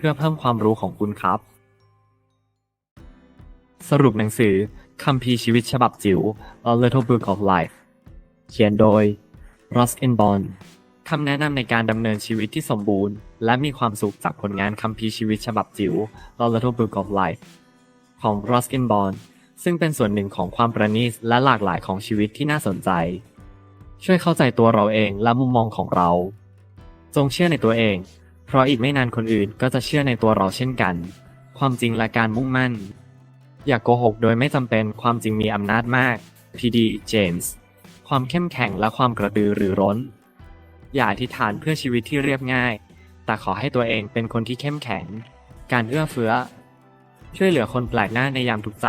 พื่อเพิ่มความรู้ของคุณครับ สรุปหนังสือคัมภีร์ชีวิตฉบับจิ๋ว A Little Book of Life เขียนโดย Ruskin Bond คำแนะนำในการดำเนินชีวิตที่สมบูรณ์ และมีความสุขจากผลงานคัมภีร์ชีวิตฉบับจิ๋ว A Little Book of Life ของ Ruskin Bond ซึ่งเป็นส่วนหนึ่งของความประณีตและหลากหลายของชีวิตที่น่าสนใจ ช่วยเข้าใจตัวเราเองและมุมมองของเรา จงเชื่อในตัวเอง เพราะอีกไม่นานคนอื่นก็จะเชื่อในตัวเราเช่นกัน ความจริงและการมุ่งมั่น อย่ากโกหกโดยไม่จำเป็นความจริงมีอำนาจมาก P.D. James ความเข้มแข็งและความกระตือรือร้น อย่าอธิษฐานเพื่อชีวิตที่เรียบง่าย แต่ขอให้ตัวเองเป็นคนที่เข้มแข็ง การเอื้อเฟื้อ ช่วยเหลือคนแปลกหน้าในยามทุกข์ใจ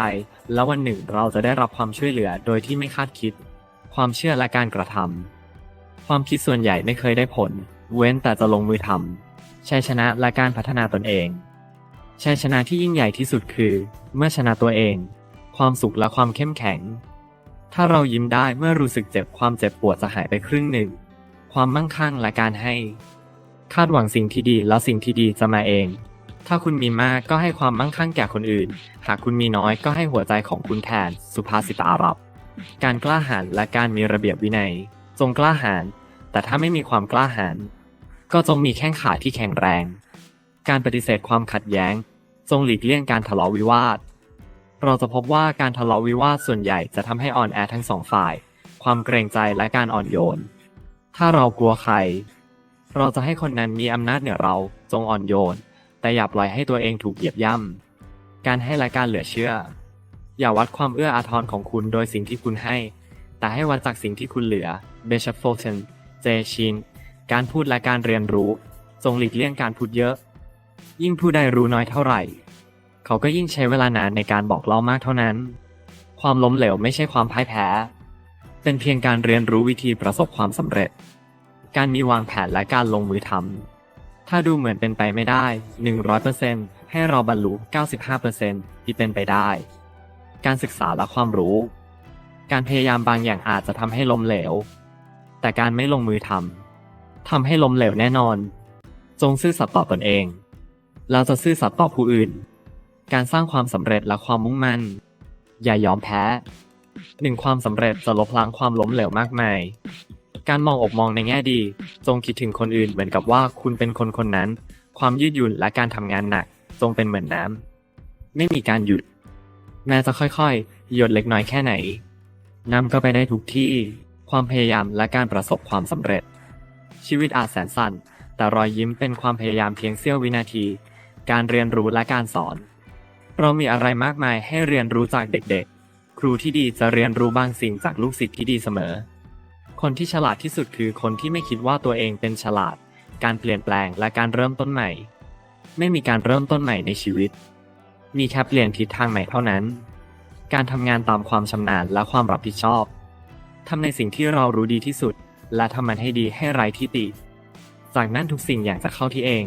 แล้ววันหนึ่งเราจะได้รับความช่วยเหลือโดยที่ไม่คาดคิด ความเชื่อและการกระทำความคิดส่วนใหญ่ไม่เคยได้ผล เว้นแต่จะลงมือทำ ชัยชนะและการพัฒนาตนเอง ชัยชนะที่ยิ่งใหญ่ที่สุดคือ เมื่อชนะตัวเอง ความสุขและความเข้มแข็ง ถ้าเรายิ้มได้เมื่อรู้สึกเจ็บความเจ็บปวดจะหายไปครึ่งหนึ่ง ความมั่งคั่งและการให้ คาดหวังสิ่งที่ดีแล้วสิ่งที่ดีจะมาเอง ถ้าคุณมีมากก็ให้ความมั่งคั่งแก่คนอื่น หากคุณมีน้อยก็ให้หัวใจของคุณแทน สุภาษิตอาหรับ การกล้าหาญและการมีระเบียบวินัย จงกล้าหาญแต่ถ้าไม่มีความกล้าหาญ ก็จงมีแข้งขาที่แข็งแรง การปฏิเสธความขัดแย้ง จงหลีกเลี่ยงการทะเลาะวิวาท เราจะพบว่าการทะเลาะวิวาทส่วนใหญ่จะทำให้อ่อนแอทั้งสองฝ่าย ความเกรงใจและการอ่อนโยน ถ้าเรากลัวใคร เราจะให้คนนั้นมีอำนาจเหนือเราจงอ่อนโยน แต่อย่าปล่อยให้ตัวเองถูกเหยียบย่ำการให้และการเหลือเชื่อ อย่าวัดความเอื้ออาทรของคุณโดยสิ่งที่คุณให้ แต่ให้วัดจากสิ่งที่คุณเหลือเบชฟโฟเทนเจชิน การพูดและการเรียนรู้จงหลีกเลี่ยงการพูดเยอะ ยิ่งผู้ใดรู้น้อยเท่าไหร่ เขาก็ยิ่งใช้เวลานานในการบอกเล่ามากเท่านั้น ความล้มเหลวไม่ใช่ความพ่ายแพ้ เป็นเพียงการเรียนรู้วิธีประสบความสำเร็จ การมีวางแผนและการลงมือทำถ้าดูเหมือนเป็นไปไม่ได้ 100%ให้เราบรรลุ 95%ที่เป็นไปได้ การศึกษาและความรู้ การพยายามบางอย่างอาจจะทำให้ล้มเหลว แต่การไม่ลงมือทำ ทำให้ล้มเหลวแน่นอน จงซื่อสัตย์ต่อตนเอง เราจะซื่อสัตย์ต่อผู้อื่น การสร้างความสำเร็จและความมุ่งมั่น อย่ายอมแพ้หนึ่งความสำเร็จจะลบล้างความล้มเหลวมากมาย การมองอกมองในแง่ดี จงคิดถึงคนอื่นเหมือนกับว่าคุณเป็นคนคนนั้น ความยืดหยุ่นและการทำงานหนัก จงเป็นเหมือนน้ำไม่มีการหยุด แม้จะค่อยๆ หยดเล็กน้อยแค่ไหนนำก็ไปได้ทุกที่ ความพยายามและการประสบความสำเร็จ ชีวิตอาจแสนสั้น แต่รอยยิ้มเป็นความพยายามเพียงเสี้ยววินาที การเรียนรู้และการสอน เรามีอะไรมากมายให้เรียนรู้จากเด็กๆ ครูที่ดีจะเรียนรู้บางสิ่งจากลูกศิษย์ที่ดีเสมอ คนที่ฉลาดที่สุดคือคนที่ไม่คิดว่าตัวเองเป็นฉลาด การเปลี่ยนแปลงและการเริ่มต้นใหม่ ไม่มีการเริ่มต้นใหม่ในชีวิต มีแค่เปลี่ยนทิศทางใหม่เท่านั้น การทำงานตามความชำนาญและความรับผิดชอบทำในสิ่งที่เรารู้ดีที่สุด และทำมันให้ดีให้ไร้ที่ติ จากนั้นทุกสิ่งอย่างจะเข้าที่เอง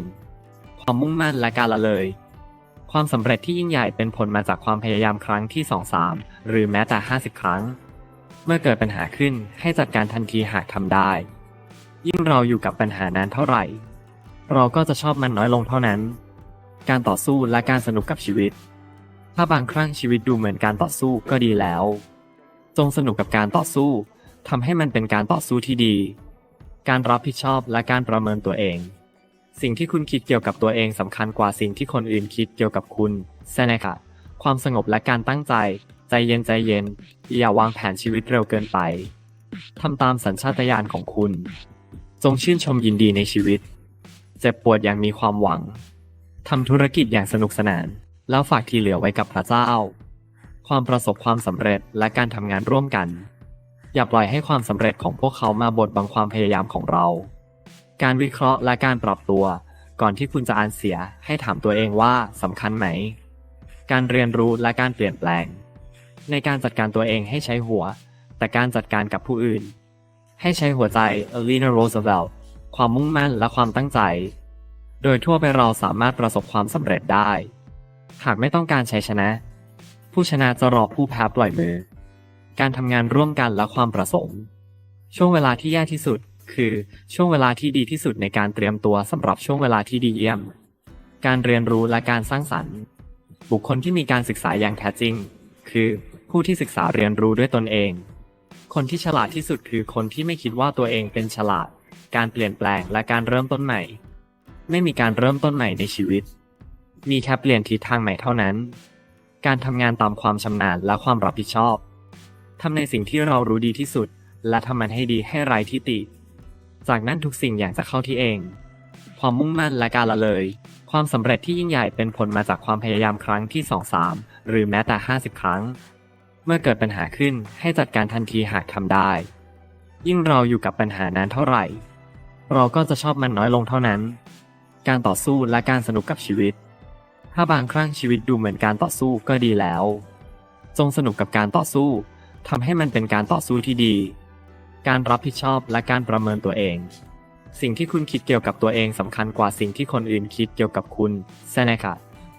ความมุ่งมั่นและการละเลย ความสำเร็จที่ยิ่งใหญ่เป็นผลมาจากความพยายามครั้งที่ 2-3 หรือแม้แต่ 50 ครั้ง เมื่อเกิดปัญหาขึ้นให้จัดการทันทีหากทำได้ ยิ่งเราอยู่กับปัญหานานเท่าไหร่ เราก็จะชอบมันน้อยลงเท่านั้น การต่อสู้และการสนุกกับชีวิต ถ้าบางครั้งชีวิตดูเหมือนการต่อสู้ก็ดีแล้ว จงสนุกกับการต่อสู้ ทำให้มันเป็นการต่อสู้ที่ดี การรับผิดชอบและการประเมินตัวเอง สิ่งที่คุณคิดเกี่ยวกับตัวเองสำคัญกว่าสิ่งที่คนอื่นคิดเกี่ยวกับคุณเซเนกาความสงบและการตั้งใจ ใจเย็นใจเย็น อย่าวางแผนชีวิตเร็วเกินไปทำตามสัญชาตญาณของคุณ จงชื่นชมยินดีในชีวิต เจ็บปวดอย่างมีความหวังทำธุรกิจอย่างสนุกสนาน แล้วฝากที่เหลือไว้กับพระเจ้า ความประสบความสำเร็จและการทำงานร่วมกัน อย่าปล่อยให้ความสำเร็จของพวกเขามาบดบังความพยายามของเรา การวิเคราะห์และการปรับตัว ก่อนที่คุณจะอ่านเสียให้ถามตัวเองว่าสำคัญไหม การเรียนรู้และการเปลี่ยนแปลง ในการจัดการตัวเองให้ใช้หัว แต่การจัดการกับผู้อื่น ให้ใช้หัวใจ Eleanor Roosevelt ความมุ่งมั่นและความตั้งใจ โดยทั่วไปเราสามารถประสบความสำเร็จได้ หากไม่ต้องการชัยชนะ ผู้ชนะจะรอผู้แพ้ปล่อยมือ การทำงานร่วมกันและความประสงค์ ช่วงเวลาที่แย่ที่สุด คือช่วงเวลาที่ดีที่สุดในการเตรียมตัวสำหรับช่วงเวลาที่ดีเยี่ยม การเรียนรู้และการสร้างสรรค์ บุคคลที่มีการศึกษาอย่างแท้จริง คือผู้ที่ศึกษาเรียนรู้ด้วยตนเอง คนที่ฉลาดที่สุดคือคนที่ไม่คิดว่าตัวเองเป็นฉลาด การเปลี่ยนแปลงและการเริ่มต้นใหม่ ไม่มีการเริ่มต้นใหม่ในชีวิต มีแค่เปลี่ยนทิศทางใหม่เท่านั้น การทำงานตามความชำนาญและความรับผิดชอบ ทำในสิ่งที่เรารู้ดีที่สุด และทำมันให้ดีให้ไร้ที่ติ จากนั้นทุกสิ่งอย่างจะเข้าที่เอง ความมุ่งมั่นและการละเลย ความสำเร็จที่ยิ่งใหญ่เป็นผลมาจากความพยายามครั้งที่ 2 3 หรือแม้แต่ 50 ครั้ง เมื่อเกิดปัญหาขึ้นให้จัดการทันทีหากทำได้ ยิ่งเราอยู่กับปัญหานั้นเท่าไหร่ เราก็จะชอบมันน้อยลงเท่านั้น การต่อสู้และการสนุกกับชีวิต ถ้าบางครั้งชีวิตดูเหมือนการต่อสู้ก็ดีแล้ว จงสนุกกับการต่อสู้ ทำให้มันเป็นการต่อสู้ที่ดี การรับผิดชอบและการประเมินตัวเอง สิ่งที่คุณคิดเกี่ยวกับตัวเองสำคัญกว่าสิ่งที่คนอื่นคิดเกี่ยวกับคุณเซเนกา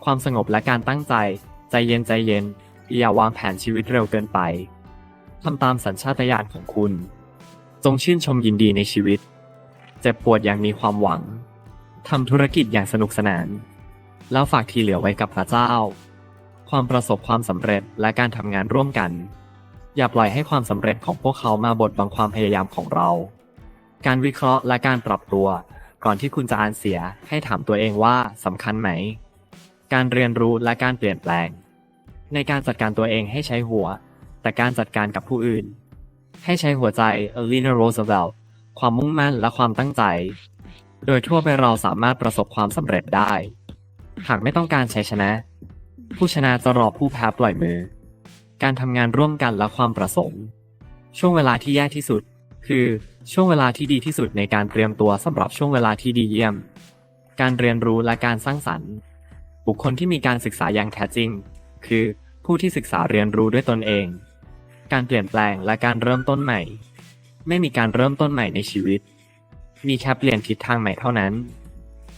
ความสงบและการตั้งใจ ใจเย็นใจเย็น อย่าวางแผนชีวิตเร็วเกินไปทำตามสัญชาตญาณของคุณ จงชื่นชมยินดีในชีวิต เจ็บปวดอย่างมีความหวังทำธุรกิจอย่างสนุกสนาน แล้วฝากที่เหลือไว้กับพระเจ้า ความประสบความสำเร็จและการทำงานร่วมกัน อย่าปล่อยให้ความสำเร็จของพวกเขามาบดบังความพยายามของเรา การวิเคราะห์และการปรับตัว ก่อนที่คุณจะอ่านเสียให้ถามตัวเองว่าสำคัญไหม การเรียนรู้และการเปลี่ยนแปลง ในการจัดการตัวเองให้ใช้หัว แต่การจัดการกับผู้อื่น ให้ใช้หัวใจ Eleanor Roosevelt ความมุ่งมั่นและความตั้งใจ โดยทั่วไปเราสามารถประสบความสำเร็จได้ หากไม่ต้องการชัยชนะ ผู้ชนะจะรอผู้แพ้ปล่อยมือ การทำงานร่วมกันและความประสงค์ ช่วงเวลาที่แย่ที่สุด คือช่วงเวลาที่ดีที่สุดในการเตรียมตัวสำหรับช่วงเวลาที่ดีเยี่ยม การเรียนรู้และการสร้างสรรค์ บุคคลที่มีการศึกษาอย่างแท้จริง คือผู้ที่ศึกษาเรียนรู้ด้วยตนเอง การเปลี่ยนแปลงและการเริ่มต้นใหม่ ไม่มีการเริ่มต้นใหม่ในชีวิต มีแค่เปลี่ยนทิศทางใหม่เท่านั้น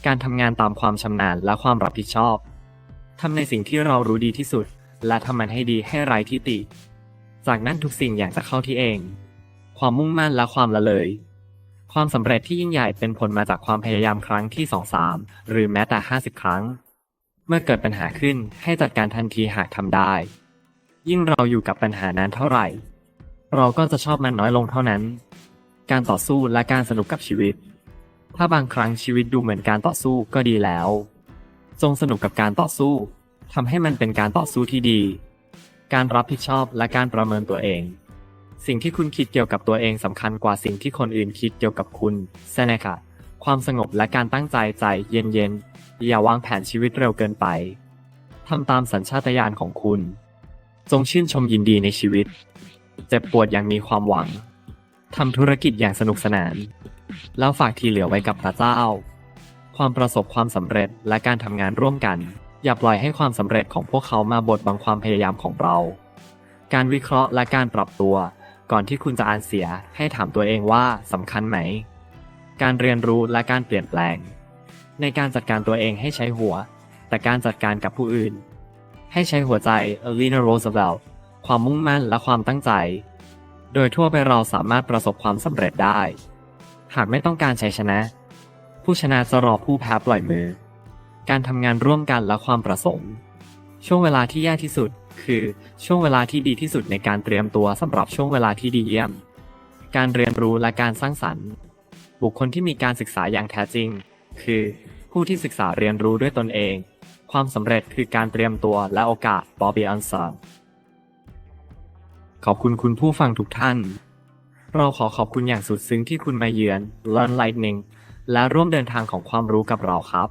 การทำงานตามความชำนาญและความรับผิดชอบทำในสิ่งที่เรารู้ดีที่สุด และทำมันให้ดีให้ไร้ที่ติ จากนั้นทุกสิ่งอย่างจะเข้าที่เอง ความมุ่งมั่นและความละเลย ความสำเร็จที่ยิ่งใหญ่เป็นผลมาจากความพยายามครั้งที่2 3หรือแม้แต่50ครั้ง เมื่อเกิดปัญหาขึ้นให้จัดการทันทีหากทำได้ ยิ่งเราอยู่กับปัญหานั้นเท่าไหร่ เราก็จะชอบมันน้อยลงเท่านั้น การต่อสู้และการสนุกกับชีวิต ถ้าบางครั้งชีวิตดูเหมือนการต่อสู้ก็ดีแล้ว จงสนุกกับการต่อสู้ ทำให้มันเป็นการต่อสู้ที่ดี การรับผิดชอบและการประเมินตัวเอง สิ่งที่คุณคิดเกี่ยวกับตัวเองสำคัญกว่าสิ่งที่คนอื่นคิดเกี่ยวกับคุณเซเนกาความสงบและการตั้งใจใจเย็นๆ อย่าวางแผนชีวิตเร็วเกินไป ทำตามสัญชาตญาณของคุณ จงชื่นชมยินดีในชีวิต เจ็บปวดอย่างมีความหวัง ทำธุรกิจอย่างสนุกสนาน แล้วฝากทีเหลือไว้กับพระเจ้า ความประสบความสำเร็จและการทำงานร่วมกัน อย่าปล่อยให้ความสำเร็จของพวกเขามาบดบังความพยายามของเรา การวิเคราะห์และการปรับตัว ก่อนที่คุณจะอ่านเสียให้ถามตัวเองว่าสำคัญไหม การเรียนรู้และการเปลี่ยนแปลง ในการจัดการตัวเองให้ใช้หัว แต่การจัดการกับผู้อื่น ให้ใช้หัวใจ Eleanor Roosevelt ความมุ่งมั่นและความตั้งใจ โดยทั่วไปเราสามารถประสบความสำเร็จได้ หากไม่ต้องการชัยชนะ ผู้ชนะจะรอผู้แพ้ปล่อยมือ การทำงานร่วมกันและความประสงค์ช่วงเวลาที่แย่ที่สุด คือช่วงเวลาที่ดีที่สุดในการเตรียมตัวสำหรับช่วงเวลาที่ดีเยี่ยม การเรียนรู้และการสร้างสรรค์ บุคคลที่มีการศึกษาอย่างแท้จริง คือผู้ที่ศึกษาเรียนรู้ด้วยตนเอง ความสำเร็จคือการเตรียมตัวและโอกาสบอบบี้อันซังขอบคุณคุณผู้ฟังทุกท่าน เราขอขอบคุณอย่างสุดซึ้งที่คุณมาเยือน Learn Lightning และร่วมเดินทางของความรู้กับเราครับ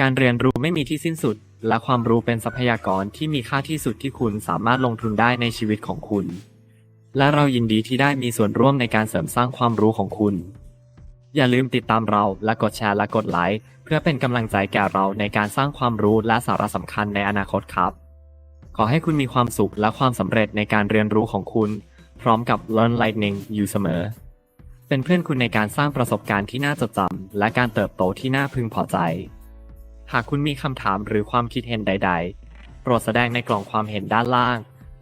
การเรียนรู้ไม่มีที่สิ้นสุด และความรู้เป็นทรัพยากรที่มีค่าที่สุดที่คุณสามารถลงทุนได้ในชีวิตของคุณ และเรายินดีที่ได้มีส่วนร่วมในการเสริมสร้างความรู้ของคุณ อย่าลืมติดตามเราและกดแชร์และกดไลค์เพื่อเป็นกำลังใจแก่เราในการสร้างความรู้และสาระสำคัญในอนาคตครับ ขอให้คุณมีความสุขและความสำเร็จในการเรียนรู้ของคุณ พร้อมกับ Learn Lightning อยู่เสมอ เป็นเพื่อนคุณในการสร้างประสบการณ์ที่น่าจดจำและการเติบโตที่น่าพึงพอใจ หากคุณมีคำถามหรือความคิดเห็นใด ๆ โปรดแสดงในกล่องความเห็นด้านล่าง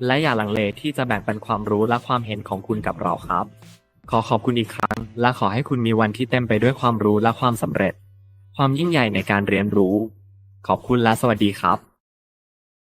และอย่าลังเลที่จะแบ่งปันความรู้และความเห็นของคุณกับเราครับ ขอขอบคุณอีกครั้ง และขอให้คุณมีวันที่เต็มไปด้วยความรู้และความสำเร็จ ความยิ่งใหญ่ในการเรียนรู้ ขอบคุณและสวัสดีครับ